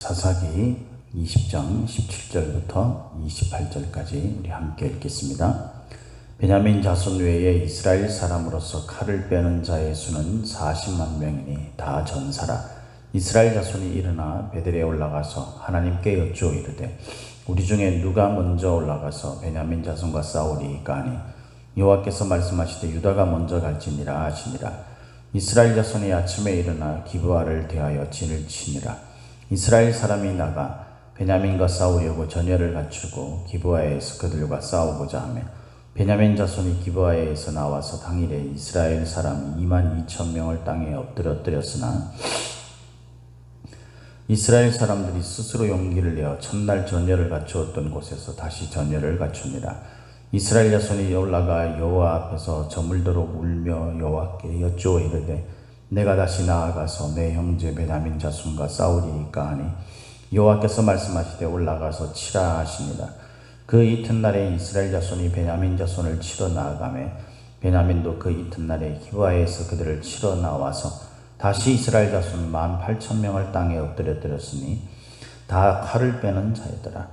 사사기 20장 17절부터 28절까지 우리 함께 읽겠습니다. 베냐민 자손 외에 이스라엘 사람으로서 칼을 빼는 자의 수는 40만 명이니 다 전사라. 이스라엘 자손이 일어나 베델에 올라가서 하나님께 여쭈어 이르되 우리 중에 누가 먼저 올라가서 베냐민 자손과 싸우리까 하니 여호와께서 말씀하시되 유다가 먼저 갈지니라 하시니라. 이스라엘 자손이 아침에 일어나 기브아를 대하여 진을 치니라. 이스라엘 사람이 나가 베냐민과 싸우려고 전열을 갖추고 기브아에서 그들과 싸우고자 하며 베냐민 자손이 기브아에서 나와서 당일에 이스라엘 사람 2만 2천 명을 땅에 엎드려뜨렸으나 이스라엘 사람들이 스스로 용기를 내어 첫날 전열을 갖추었던 곳에서 다시 전열을 갖춥니다. 이스라엘 자손이 올라가 여호와 앞에서 저물도록 울며 여호와께 여쭈어 이르되 내가 다시 나아가서 내 형제 베냐민 자손과 싸우리이까 하니 여호와께서 말씀하시되 올라가서 치라 하시니라. 그 이튿날에 이스라엘 자손이 베냐민 자손을 치러 나아가매 베냐민도 그 이튿날에 기브아에서 그들을 치러 나와서 다시 이스라엘 자손 만 팔천 명을 땅에 엎드려뜨렸으니 다 칼을 빼는 자였더라.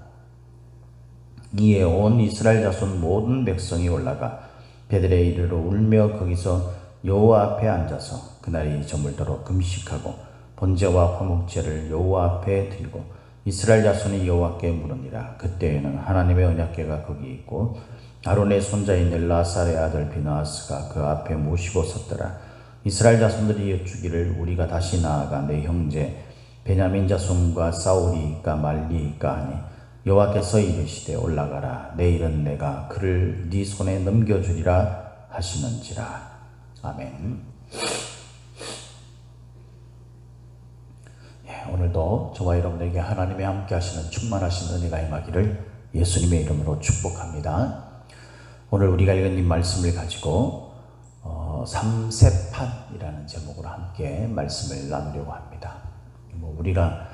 이에 온 이스라엘 자손 모든 백성이 올라가 베들에 이르러 울며 거기서 여호와 앞에 앉아서 그날이 저물도록 금식하고 번제와 화목제를 여호와 앞에 드리고 이스라엘 자손이 여호와께 물으니라. 그때에는 하나님의 언약궤가 거기 있고 아론의 손자인 엘라살의 아들 비나스가 그 앞에 모시고 섰더라. 이스라엘 자손들이 여쭈기를 우리가 다시 나아가 내 형제 베냐민 자손과 싸우리이까 말리이까 하니 여호와께서 이르시되 올라가라. 내일은 내가 그를 네 손에 넘겨주리라 하시는지라 아멘. 예, 오늘도 저와 여러분에게 하나님의 함께 하시는 충만하신 은혜가 임하기를 예수님의 이름으로 축복합니다. 오늘 우리가 읽은 이 말씀을 가지고 어, 삼세판이라는 제목으로 함께 말씀을 나누려고 합니다. 뭐 우리가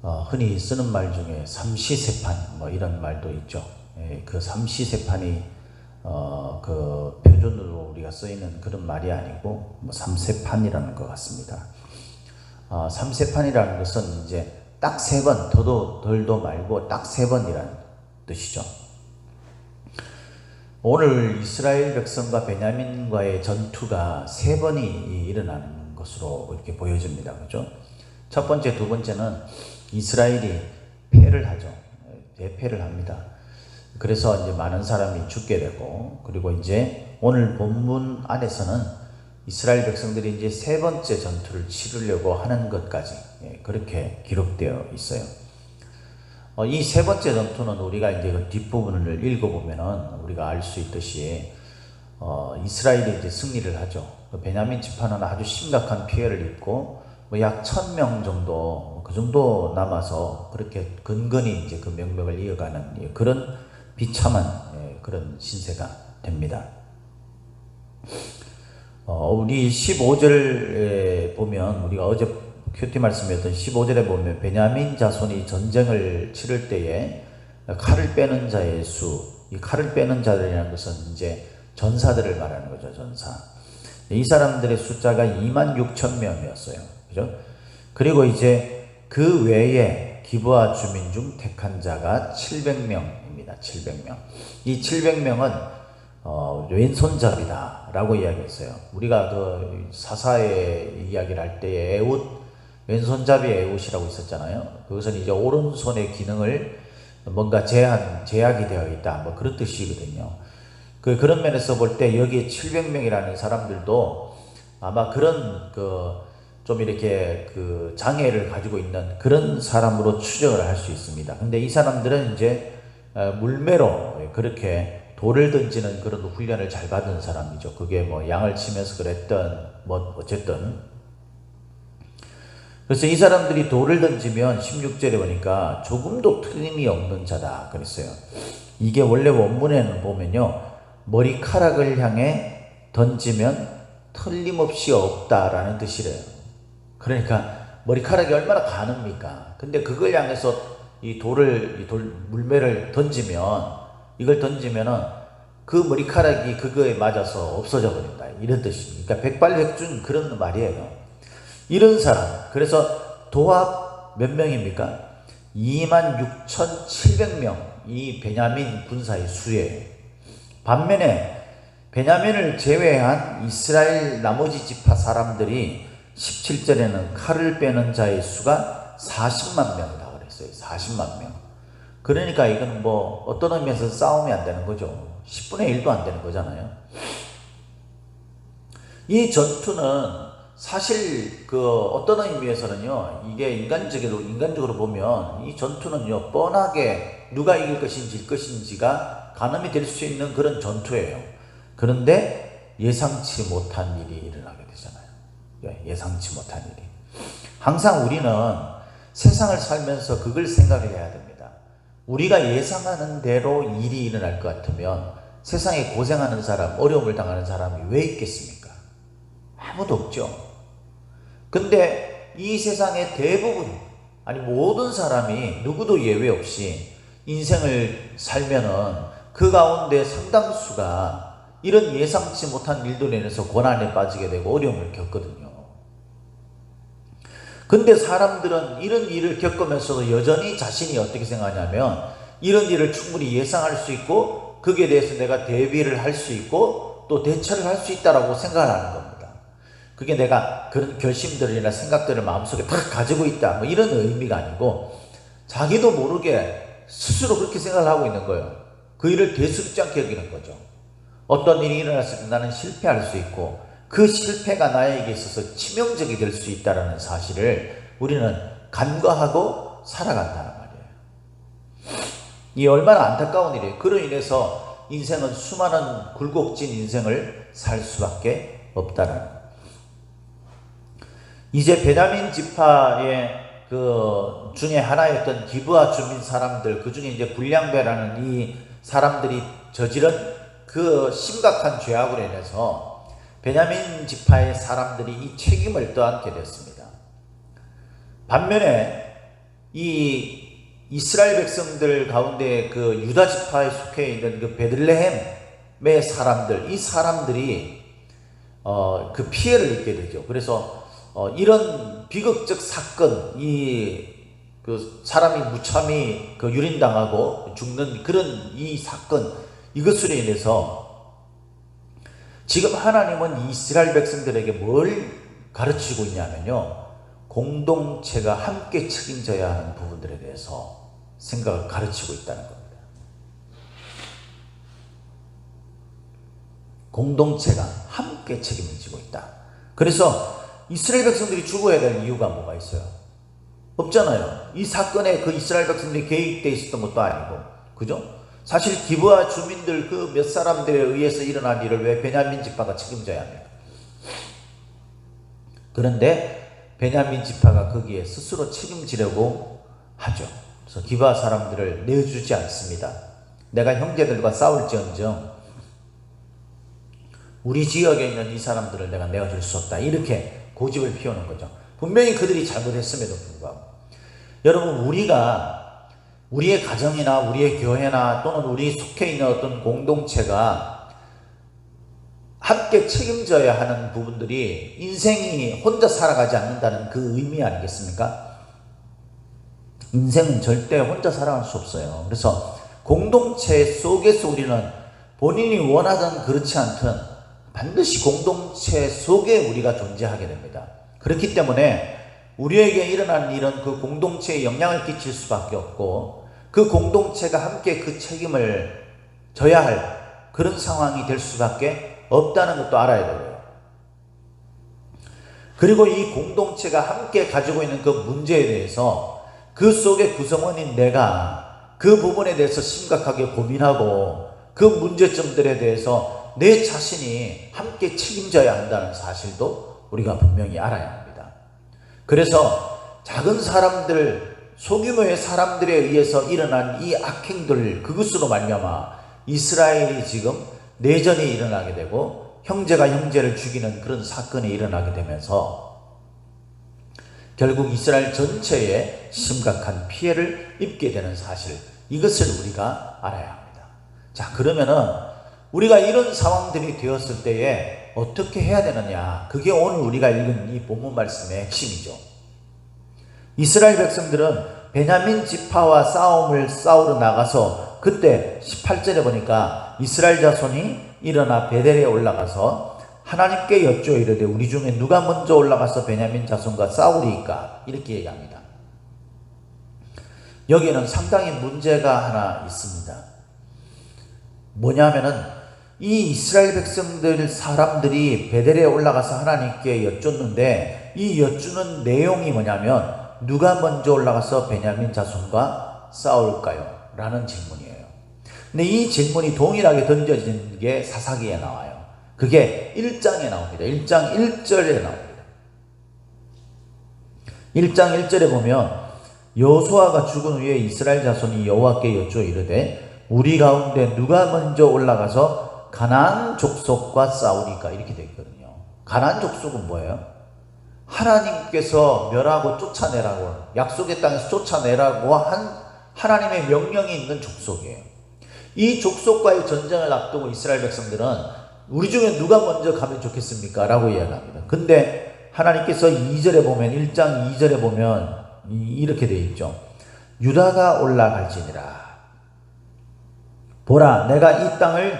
어, 흔히 쓰는 말 중에 삼시세판 뭐 이런 말도 있죠. 예, 그 삼시세판이 어, 그 표준으로 우리가 쓰이는 그런 말이 아니고 뭐 삼세판이라는 것 같습니다. 어, 삼세판이라는 것은 이제 딱 세 번, 더도 덜도 말고 딱 세 번이라는 뜻이죠. 오늘 이스라엘 백성과 베냐민과의 전투가 세 번이 일어나는 것으로 이렇게 보여집니다. 그죠? 첫 번째, 두 번째는 이스라엘이 패를 하죠. 대패를 합니다. 그래서 이제 많은 사람이 죽게 되고 그리고 이제 오늘 본문 안에서는 이스라엘 백성들이 이제 세 번째 전투를 치르려고 하는 것까지 예, 그렇게 기록되어 있어요. 어, 이세 번째 전투는 우리가 이제 그 뒷부분을 읽어보면은 우리가 알 수 있듯이 어, 이스라엘이 이제 승리를 하죠. 그 베냐민 지파는 아주 심각한 피해를 입고 뭐 약 천 명 정도 그 정도 남아서 그렇게 근근히 이제 그 명맥을 이어가는 예, 그런 비참한 예, 그런 신세가 됩니다. 어, 우리 15절에 보면 우리가 어제 큐티 말씀이었던 15절에 보면 베냐민 자손이 전쟁을 치를 때에 칼을 빼는 자의 수, 이 칼을 빼는 자들이라는 것은 이제 전사들을 말하는 거죠, 전사. 이 사람들의 숫자가 2만 6천 명이었어요. 그죠? 그리고 이제 그 외에 기부아 주민 중 택한 자가 700명입니다. 700명. 이 700명은 어, 왼손잡이다라고 이야기했어요. 우리가 그 사사의 이야기를 할 때에 에웃 왼손잡이 에웃이라고 있었잖아요. 그것은 이제 오른손의 기능을 뭔가 제한 제약이 되어 있다. 뭐 그런 뜻이거든요. 그 그런 면에서 볼 때 여기 700명이라는 사람들도 아마 그런 그 좀 이렇게 그 장애를 가지고 있는 그런 사람으로 추정을 할 수 있습니다. 근데 이 사람들은 이제 어, 물매로 그렇게 돌을 던지는 그런 훈련을 잘 받은 사람이죠. 그게 뭐 양을 치면서 그랬던 뭐 어쨌든 그래서 이 사람들이 돌을 던지면 16절에 보니까 조금도 틀림이 없는 자다 그랬어요. 이게 원래 원문에는 보면요. 머리카락을 향해 던지면 틀림없이 없다라는 뜻이래요. 그러니까 머리카락이 얼마나 가늡니까? 근데 그걸 향해서 이 돌을, 이 돌, 물매를 던지면, 이걸 던지면은 그 머리카락이 그거에 맞아서 없어져 버린다. 이런 뜻입니다. 그러니까 백발백중 그런 말이에요. 이런 사람, 그래서 도합 몇 명입니까? 26,700명 이 베냐민 군사의 수예요. 반면에 베냐민을 제외한 이스라엘 나머지 지파 사람들이 17절에는 칼을 빼는 자의 수가 40만 명이다 그랬어요. 40만 명. 그러니까 이건 뭐 어떤 의미에서 싸움이 안 되는 거죠. 10분의 1도 안 되는 거잖아요. 이 전투는 사실 그 어떤 의미에서는요 이게 인간적으로 인간적으로 보면 이 전투는요 뻔하게 누가 이길 것인지 질 것인지가 가늠이 될 수 있는 그런 전투예요. 그런데 예상치 못한 일이 일어나게 되잖아요. 예, 예상치 못한 일이. 항상 우리는 세상을 살면서 그걸 생각을 해야 됩니다. 우리가 예상하는 대로 일이 일어날 것 같으면 세상에 고생하는 사람, 어려움을 당하는 사람이 왜 있겠습니까? 아무도 없죠. 근데 이 세상의 대부분, 아니 모든 사람이 누구도 예외 없이 인생을 살면은 그 가운데 상당수가 이런 예상치 못한 일들로 인해서 고난에 빠지게 되고 어려움을 겪거든요. 근데 사람들은 이런 일을 겪으면서도 여전히 자신이 어떻게 생각하냐면 이런 일을 충분히 예상할 수 있고 거기에 대해서 내가 대비를 할 수 있고 또 대처를 할 수 있다라고 생각을 하는 겁니다. 그게 내가 그런 결심들이나 생각들을 마음속에 다 가지고 있다. 뭐 이런 의미가 아니고 자기도 모르게 스스로 그렇게 생각을 하고 있는 거예요. 그 일을 대수롭지 않게 여기는 거죠. 어떤 일이 일어났을 때 나는 실패할 수 있고 그 실패가 나에게 있어서 치명적이 될 수 있다는 사실을 우리는 간과하고 살아간다는 말이에요. 이 얼마나 안타까운 일이에요. 그로 인해서 인생은 수많은 굴곡진 인생을 살 수밖에 없다는. 이제 베냐민 지파의 그 중에 하나였던 기브아 주민 사람들 그 중에 이제 불량배라는 이 사람들이 저지른 그 심각한 죄악으로 인해서 베냐민 지파의 사람들이 이 책임을 떠안게 됐습니다. 반면에 이 이스라엘 백성들 가운데 그 유다 지파에 속해 있는 그 베들레헴의 사람들 이 사람들이 어 그 피해를 입게 되죠. 그래서 어, 이런 비극적 사건, 이, 그 사람이 무참히 그 유린당하고 죽는 그런 이 사건, 이것으로 인해서 지금 하나님은 이스라엘 백성들에게 뭘 가르치고 있냐면요. 공동체가 함께 책임져야 하는 부분들에 대해서 생각을 가르치고 있다는 겁니다. 공동체가 함께 책임을 지고 있다. 그래서 이스라엘 백성들이 죽어야 될 이유가 뭐가 있어요? 없잖아요. 이 사건에 그 이스라엘 백성들이 개입되어 있었던 것도 아니고, 그죠? 사실 기부와 주민들 그 몇 사람들에 의해서 일어난 일을 왜 베냐민 지파가 책임져야 합니까? 그런데 베냐민 지파가 거기에 스스로 책임지려고 하죠. 그래서 기부와 사람들을 내주지 않습니다. 내가 형제들과 싸울지언정 우리 지역에 있는 이 사람들을 내가 내어줄 수 없다. 이렇게 고집을 피우는 거죠. 분명히 그들이 잘못했음에도 불구하고. 여러분, 우리가 우리의 가정이나 우리의 교회나 또는 우리 속해 있는 어떤 공동체가 함께 책임져야 하는 부분들이 인생이 혼자 살아가지 않는다는 그 의미 아니겠습니까? 인생은 절대 혼자 살아갈 수 없어요. 그래서 공동체 속에서 우리는 본인이 원하든 그렇지 않든 반드시 공동체 속에 우리가 존재하게 됩니다. 그렇기 때문에 우리에게 일어나는 일은 그 공동체에 영향을 끼칠 수밖에 없고 그 공동체가 함께 그 책임을 져야 할 그런 상황이 될 수밖에 없다는 것도 알아야 돼요. 그리고 이 공동체가 함께 가지고 있는 그 문제에 대해서 그 속의 구성원인 내가 그 부분에 대해서 심각하게 고민하고 그 문제점들에 대해서 내 자신이 함께 책임져야 한다는 사실도 우리가 분명히 알아야 합니다. 그래서 작은 사람들, 소규모의 사람들에 의해서 일어난 이 악행들 그것으로 말미암아 이스라엘이 지금 내전이 일어나게 되고 형제가 형제를 죽이는 그런 사건이 일어나게 되면서 결국 이스라엘 전체에 심각한 피해를 입게 되는 사실 이것을 우리가 알아야 합니다. 자 그러면은 우리가 이런 상황들이 되었을 때에 어떻게 해야 되느냐. 그게 오늘 우리가 읽은 이 본문 말씀의 핵심이죠. 이스라엘 백성들은 베냐민 지파와 싸움을 싸우러 나가서 그때 18절에 보니까 이스라엘 자손이 일어나 베델에 올라가서 하나님께 여쭈어 이르되 우리 중에 누가 먼저 올라가서 베냐민 자손과 싸우리까 이렇게 얘기합니다. 여기에는 상당히 문제가 하나 있습니다. 뭐냐면은 이 이스라엘 백성들 사람들이 베델에 올라가서 하나님께 여쭙는데 이 여쭈는 내용이 뭐냐면 누가 먼저 올라가서 베냐민 자손과 싸울까요? 라는 질문이에요. 근데 이 질문이 동일하게 던져진 게 사사기에 나와요. 그게 1장에 나옵니다. 1장 1절에 나옵니다. 1장 1절에 보면 여호수아가 죽은 후에 이스라엘 자손이 여호와께 여쭈어 이르되 우리 가운데 누가 먼저 올라가서 가나안 족속과 싸우니까 이렇게 되어 있거든요. 가나안 족속은 뭐예요? 하나님께서 멸하고 쫓아내라고 약속의 땅에서 쫓아내라고 한 하나님의 명령이 있는 족속이에요. 이 족속과의 전쟁을 앞두고 이스라엘 백성들은 우리 중에 누가 먼저 가면 좋겠습니까? 라고 이야기합니다. 근데 하나님께서 2절에 보면 1장 2절에 보면 이렇게 되어 있죠. 유다가 올라갈지니라. 보라 내가 이 땅을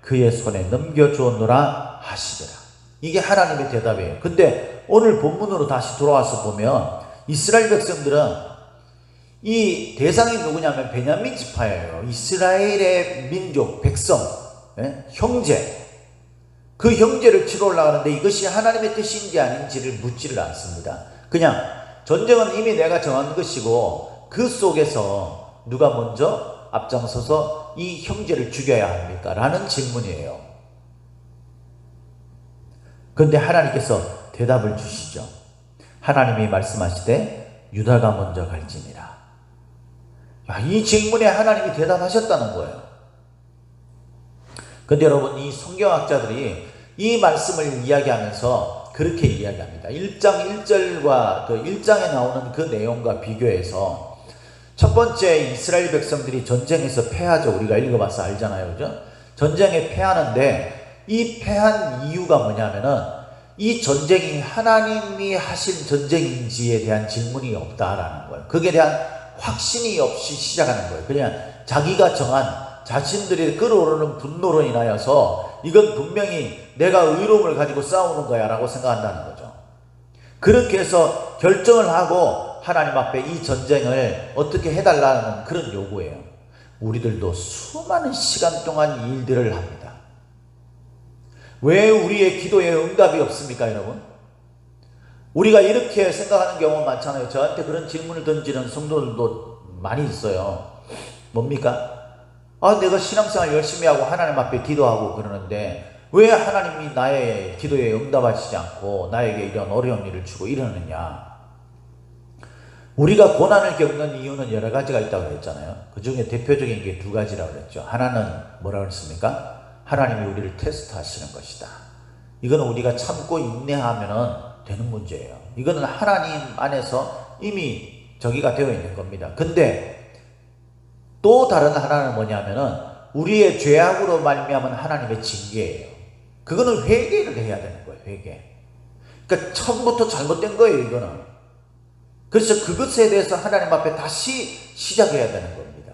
그의 손에 넘겨 주었노라 하시더라. 이게 하나님의 대답이에요. 근데 오늘 본문으로 다시 돌아와서 보면 이스라엘 백성들은 이 대상이 누구냐면 베냐민 지파예요. 이스라엘의 민족, 백성, 예? 형제. 그 형제를 치러 올라가는데 이것이 하나님의 뜻인지 아닌지를 묻지를 않습니다. 그냥 전쟁은 이미 내가 정한 것이고 그 속에서 누가 먼저 앞장서서 이 형제를 죽여야 합니까? 라는 질문이에요. 그런데 하나님께서 대답을 주시죠. 하나님이 말씀하시되 유다가 먼저 갈지니라. 야, 이 질문에 하나님이 대답하셨다는 거예요. 근데 여러분, 이 성경학자들이 이 말씀을 이야기하면서 그렇게 이야기합니다. 1장 1절과 그 1장에 나오는 그 내용과 비교해서 첫 번째 이스라엘 백성들이 전쟁에서 패하죠. 우리가 읽어봐서 알잖아요. 그죠? 전쟁에 패하는데 이 패한 이유가 뭐냐면은 이 전쟁이 하나님이 하신 전쟁인지에 대한 질문이 없다라는 거예요. 거기에 대한 확신이 없이 시작하는 거예요. 그냥 자기가 정한 자신들이 끌어오르는 분노로 인하여서 이건 분명히 내가 의로움을 가지고 싸우는 거야 라고 생각한다는 거죠. 그렇게 해서 결정을 하고 하나님 앞에 이 전쟁을 어떻게 해달라는 그런 요구예요. 우리들도 수많은 시간 동안 이 일들을 합니다. 왜 우리의 기도에 응답이 없습니까, 여러분? 우리가 이렇게 생각하는 경우가 많잖아요. 저한테 그런 질문을 던지는 성도들도 많이 있어요. 뭡니까? 아, 내가 신앙생활 열심히 하고 하나님 앞에 기도하고 그러는데 왜 하나님이 나의 기도에 응답하시지 않고 나에게 이런 어려운 일을 주고 이러느냐? 우리가 고난을 겪는 이유는 여러 가지가 있다고 그랬잖아요. 그 중에 대표적인 게 두 가지라고 그랬죠. 하나는 뭐라고 그랬습니까? 하나님이 우리를 테스트 하시는 것이다. 이거는 우리가 참고 인내하면은 되는 문제예요. 이거는 하나님 안에서 이미 저기가 되어 있는 겁니다. 근데 또 다른 하나는 뭐냐면은 우리의 죄악으로 말미암은 하나님의 징계예요. 그거는 회개를 해야 되는 거예요. 회개. 그러니까 처음부터 잘못된 거예요. 이거는. 그래서 그것에 대해서 하나님 앞에 다시 시작해야 되는 겁니다.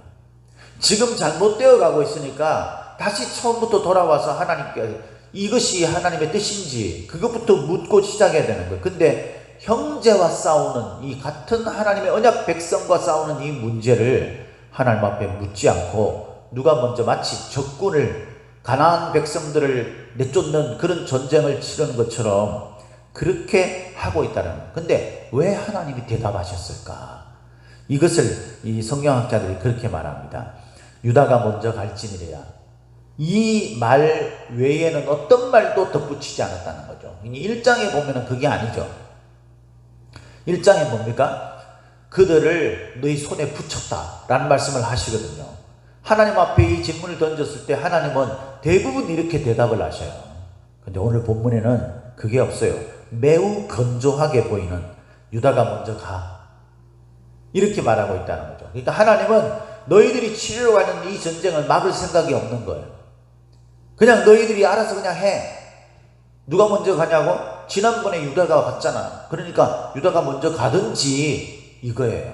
지금 잘못되어 가고 있으니까 다시 처음부터 돌아와서 하나님께 이것이 하나님의 뜻인지 그것부터 묻고 시작해야 되는 거예요. 근데 형제와 싸우는 이 같은 하나님의 언약 백성과 싸우는 이 문제를 하나님 앞에 묻지 않고 누가 먼저 마치 적군을 가나안 백성들을 내쫓는 그런 전쟁을 치르는 것처럼 그렇게 하고 있다는. 근데 왜 하나님이 대답하셨을까? 이것을 이 성경학자들이 그렇게 말합니다. 유다가 먼저 갈지니라. 이 말 외에는 어떤 말도 덧붙이지 않았다는 거죠. 1장에 보면 그게 아니죠. 1장에 뭡니까? 그들을 너희 손에 붙였다. 라는 말씀을 하시거든요. 하나님 앞에 이 질문을 던졌을 때 하나님은 대부분 이렇게 대답을 하셔요. 근데 오늘 본문에는 그게 없어요. 매우 건조하게 보이는 유다가 먼저 가. 이렇게 말하고 있다는 거죠. 그러니까 하나님은 너희들이 치르러 가는 이 전쟁을 막을 생각이 없는 거예요. 그냥 너희들이 알아서 그냥 해. 누가 먼저 가냐고? 지난번에 유다가 갔잖아. 그러니까 유다가 먼저 가든지 이거예요.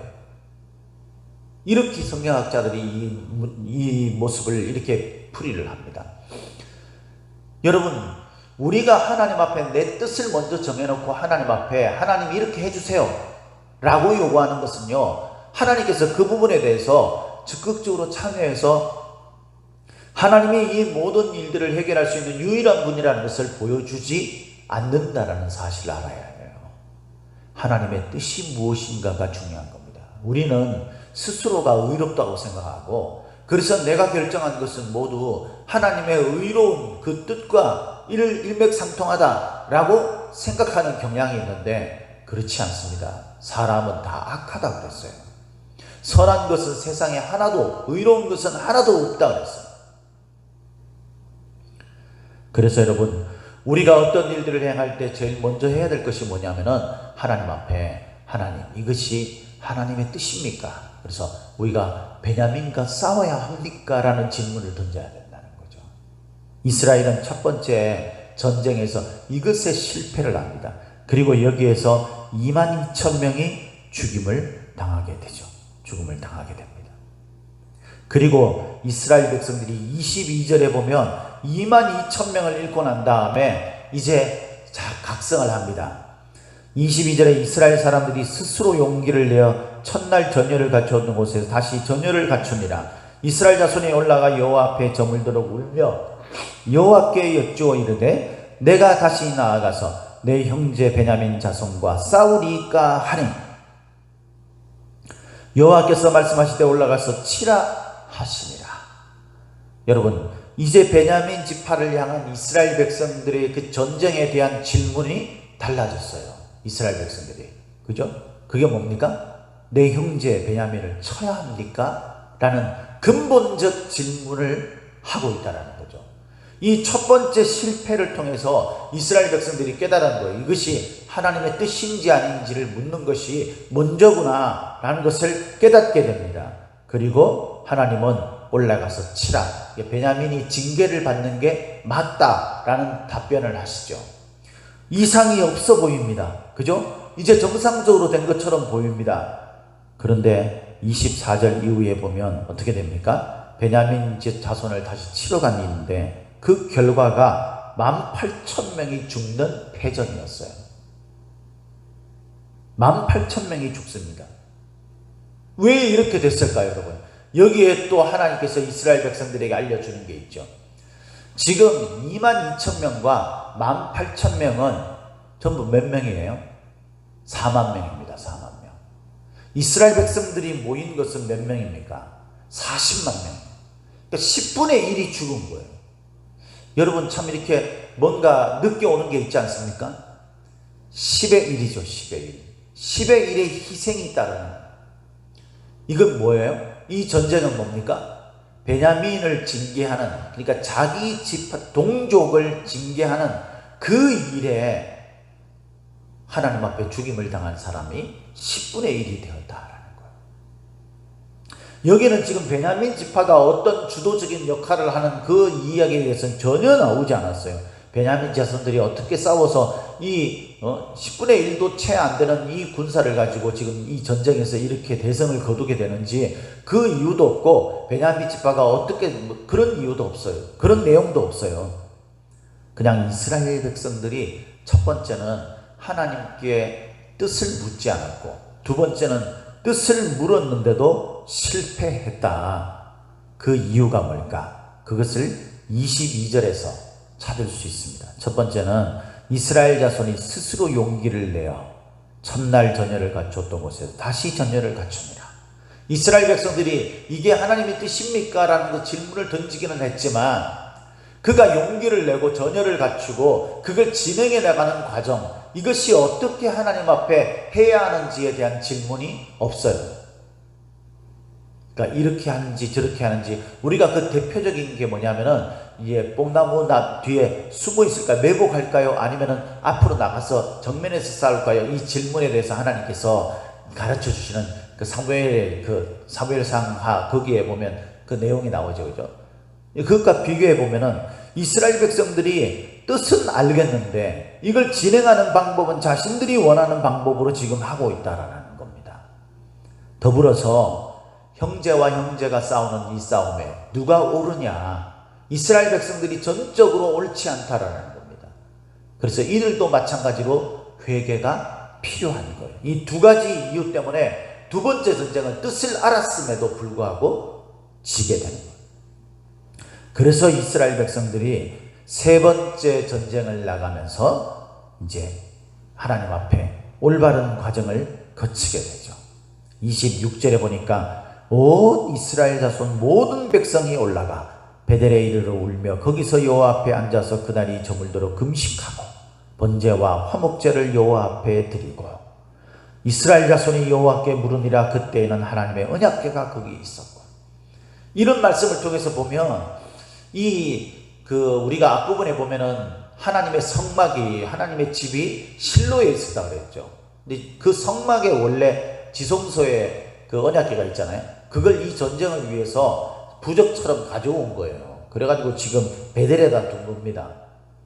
이렇게 성경학자들이 이, 이 모습을 이렇게 풀이를 합니다. 여러분, 우리가 하나님 앞에 내 뜻을 먼저 정해놓고 하나님 앞에 하나님 이렇게 해주세요. 라고 요구하는 것은요, 하나님께서 그 부분에 대해서 적극적으로 참여해서 하나님이 이 모든 일들을 해결할 수 있는 유일한 분이라는 것을 보여주지 않는다라는 사실을 알아야 해요. 하나님의 뜻이 무엇인가가 중요한 겁니다. 우리는 스스로가 의롭다고 생각하고 그래서 내가 결정한 것은 모두 하나님의 의로운 그 뜻과 이를 일맥상통하다라고 생각하는 경향이 있는데 그렇지 않습니다. 사람은 다 악하다 그랬어요. 선한 것은 세상에 하나도 의로운 것은 하나도 없다 그랬어요. 그래서 여러분 우리가 어떤 일들을 행할 때 제일 먼저 해야 될 것이 뭐냐면은 하나님 앞에 하나님 이것이 하나님의 뜻입니까? 그래서 우리가 베냐민과 싸워야 합니까? 라는 질문을 던져야 된다는 거죠. 이스라엘은 첫 번째 전쟁에서 이것에 실패를 합니다. 그리고 여기에서 2만 2천 명이 죽임을 당하게 되죠. 죽음을 당하게 됩니다. 그리고 이스라엘 백성들이 22절에 보면 2만 2천 명을 잃고 난 다음에 이제 자 각성을 합니다. 22절에 이스라엘 사람들이 스스로 용기를 내어 첫날 전열을 갖추었던 곳에서 다시 전열을 갖춥니다. 이스라엘 자손이 올라가 여호와 앞에 저물도록 울며 여호와께 여쭈어 이르되 내가 다시 나아가서 내 형제 베냐민 자손과 싸우리까 하니 여호와께서 말씀하시되 올라가서 치라 하시니라. 여러분 이제 베냐민 지파를 향한 이스라엘 백성들의 그 전쟁에 대한 질문이 달라졌어요. 이스라엘 백성들이. 그죠? 그게 뭡니까? 내 형제 베냐민을 쳐야 합니까? 라는 근본적 질문을 하고 있다는 거죠. 이 첫 번째 실패를 통해서 이스라엘 백성들이 깨달은 거예요. 이것이 하나님의 뜻인지 아닌지를 묻는 것이 먼저구나 라는 것을 깨닫게 됩니다. 그리고 하나님은 올라가서 치라. 베냐민이 징계를 받는 게 맞다라는 답변을 하시죠. 이상이 없어 보입니다. 그죠? 이제 정상적으로 된 것처럼 보입니다. 그런데 24절 이후에 보면 어떻게 됩니까? 베냐민 자손을 다시 치러 간 일인데 그 결과가 18,000명이 죽는 패전이었어요. 18,000명이 죽습니다. 왜 이렇게 됐을까요, 여러분? 여기에 또 하나님께서 이스라엘 백성들에게 알려주는 게 있죠. 지금 2만 2천 명과 1만 8천 명은 전부 몇 명이에요? 4만 명입니다. 4만 명. 이스라엘 백성들이 모인 것은 몇 명입니까? 40만 명. 그러니까 10분의 1이 죽은 거예요. 여러분 참 이렇게 뭔가 늦게 오는 게 있지 않습니까? 10의 1이죠. 10의 1. 10의 1의 희생이 따르는. 이건 뭐예요? 이 전쟁은 뭡니까? 베냐민을 징계하는 그러니까 자기 집 동족을 징계하는 그 일에 하나님 앞에 죽임을 당한 사람이 10분의 1이 되었다라는 거예요. 여기는 지금 베냐민 지파가 어떤 주도적인 역할을 하는 그 이야기에 대해서는 전혀 나오지 않았어요. 베냐민 자손들이 어떻게 싸워서 이 어, 10분의 1도 채 안 되는 이 군사를 가지고 지금 이 전쟁에서 이렇게 대성을 거두게 되는지 그 이유도 없고 베냐민 지파가 어떻게 뭐 그런 이유도 없어요. 그런 내용도 없어요. 그냥 이스라엘 백성들이 첫 번째는 하나님께 뜻을 묻지 않았고 두 번째는 뜻을 물었는데도 실패했다. 그 이유가 뭘까? 그것을 22절에서 찾을 수 있습니다. 첫 번째는 이스라엘 자손이 스스로 용기를 내어 첫날 전열을 갖췄던 곳에서 다시 전열을 갖춥니다. 이스라엘 백성들이 이게 하나님의 뜻입니까? 라는 그 질문을 던지기는 했지만 그가 용기를 내고 전열을 갖추고 그걸 진행해 나가는 과정 이것이 어떻게 하나님 앞에 해야 하는지에 대한 질문이 없어요. 그러니까 이렇게 하는지 저렇게 하는지 우리가 그 대표적인 게 뭐냐면은 이제 뽕나무 나 뒤에 숨어 있을까요? 매복할까요? 아니면은 앞으로 나가서 정면에서 싸울까요? 이 질문에 대해서 하나님께서 가르쳐 주시는 그 사무엘 그 사무엘 상하 거기에 보면 그 내용이 나오죠, 그죠? 그것과 비교해 보면은 이스라엘 백성들이 뜻은 알겠는데 이걸 진행하는 방법은 자신들이 원하는 방법으로 지금 하고 있다라는 겁니다. 더불어서 형제와 형제가 싸우는 이 싸움에 누가 옳으냐 이스라엘 백성들이 전적으로 옳지 않다라는 겁니다. 그래서 이들도 마찬가지로 회개가 필요한 거예요. 이 두 가지 이유 때문에 두 번째 전쟁은 뜻을 알았음에도 불구하고 지게 되는 거예요. 그래서 이스라엘 백성들이 세 번째 전쟁을 나가면서 이제 하나님 앞에 올바른 과정을 거치게 되죠. 26절에 보니까 온 이스라엘 자손 모든 백성이 올라가 베델에 이르러 울며 거기서 여호와 앞에 앉아서 그날이 저물도록 금식하고 번제와 화목제를 여호와 앞에 드리고 이스라엘 자손이 여호와께 물으니라 그때에는 하나님의 언약궤가 거기 있었고 이런 말씀을 통해서 보면 이 그 우리가 앞부분에 보면은 하나님의 성막이 하나님의 집이 실로에 있었다 그랬죠. 근데 그 성막에 원래 지성소에 그 언약궤가 있잖아요. 그걸 이 전쟁을 위해서 부적처럼 가져온 거예요. 그래가지고 지금 베델에다 둔 겁니다.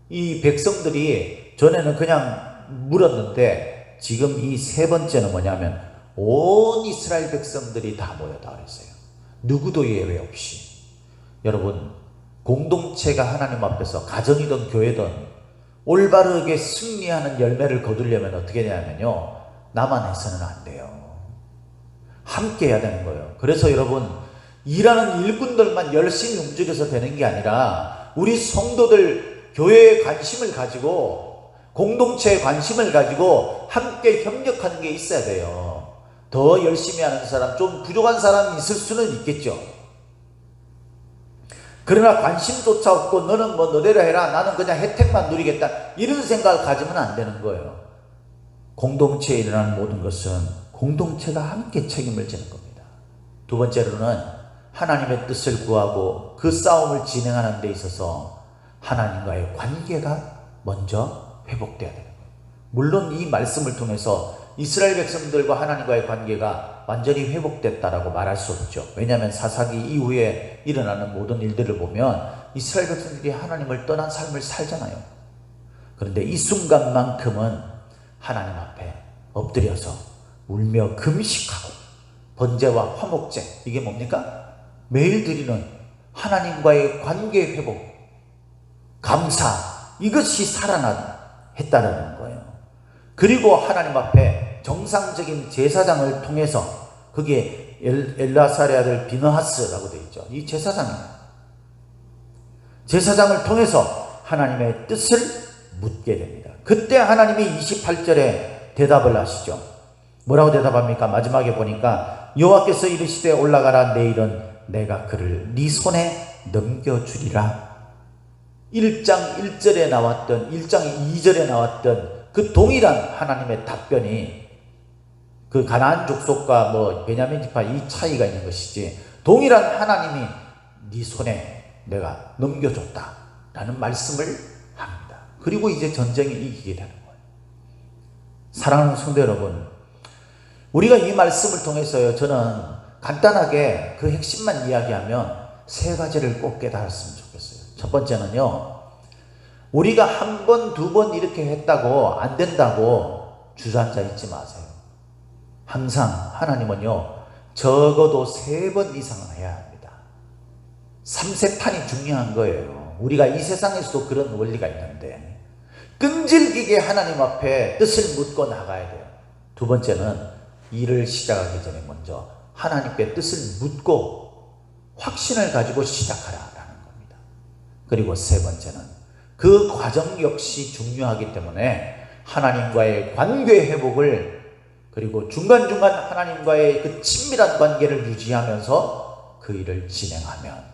이 백성들이 전에는 그냥 물었는데 지금 이 세 번째는 뭐냐면 온 이스라엘 백성들이 다 모였다 그랬어요. 누구도 예외 없이. 여러분, 공동체가 하나님 앞에서 가정이든 교회든 올바르게 승리하는 열매를 거두려면 어떻게 되냐면요. 나만 해서는 안 돼요. 함께 해야 되는 거예요. 그래서 여러분, 일하는 일꾼들만 열심히 움직여서 되는 게 아니라 우리 성도들 교회에 관심을 가지고 공동체에 관심을 가지고 함께 협력하는 게 있어야 돼요. 더 열심히 하는 사람, 좀 부족한 사람이 있을 수는 있겠죠. 그러나 관심조차 없고 너는 뭐 너대로 해라. 나는 그냥 혜택만 누리겠다. 이런 생각을 가지면 안 되는 거예요. 공동체에 일어나는 모든 것은 공동체가 함께 책임을 지는 겁니다. 두 번째로는 하나님의 뜻을 구하고 그 싸움을 진행하는 데 있어서 하나님과의 관계가 먼저 회복돼야 거예요. 물론 이 말씀을 통해서 이스라엘 백성들과 하나님과의 관계가 완전히 회복됐다라고 말할 수 없죠. 왜냐하면 사사기 이후에 일어나는 모든 일들을 보면 이스라엘 백성들이 하나님을 떠난 삶을 살잖아요. 그런데 이 순간만큼은 하나님 앞에 엎드려서 울며 금식하고 번제와 화목제 이게 뭡니까? 매일 드리는 하나님과의 관계 회복, 감사 이것이 살아났다는 거예요. 그리고 하나님 앞에 정상적인 제사장을 통해서 그게 엘라사레 아들 비너하스라고 되어 있죠. 이 제사장입니다. 제사장을 통해서 하나님의 뜻을 묻게 됩니다. 그때 하나님이 28절에 대답을 하시죠. 뭐라고 대답합니까? 마지막에 보니까 여호와께서 이르시되 올라가라 내일은 내가 그를 네 손에 넘겨주리라. 1장 1절에 나왔던 1장 2절에 나왔던 그 동일한 하나님의 답변이 그 가나안 족속과 뭐 베냐민 지파 이 차이가 있는 것이지 동일한 하나님이 네 손에 내가 넘겨줬다 라는 말씀을 합니다. 그리고 이제 전쟁에 이기게 되는 거예요. 사랑하는 성도 여러분, 우리가 이 말씀을 통해서요, 저는 간단하게 그 핵심만 이야기하면 세 가지를 꼭 깨달았으면 좋겠어요. 첫 번째는요, 우리가 한 번, 두 번 이렇게 했다고 안 된다고 주저앉아 있지 마세요. 항상 하나님은요, 적어도 세 번 이상은 해야 합니다. 3세판이 중요한 거예요. 우리가 이 세상에서도 그런 원리가 있는데, 끈질기게 하나님 앞에 뜻을 묻고 나가야 돼요. 두 번째는 일을 시작하기 전에 먼저 하나님께 뜻을 묻고 확신을 가지고 시작하라라는 겁니다. 그리고 세 번째는 그 과정 역시 중요하기 때문에 하나님과의 관계 회복을 그리고 중간중간 하나님과의 그 친밀한 관계를 유지하면서 그 일을 진행하면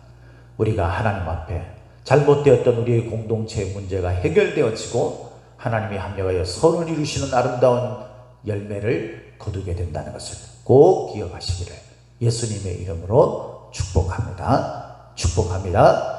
우리가 하나님 앞에 잘못되었던 우리의 공동체의 문제가 해결되어지고 하나님이 합력하여 선을 이루시는 아름다운 열매를 거두게 된다는 것을 꼭 기억하시기를 예수님의 이름으로 축복합니다. 축복합니다.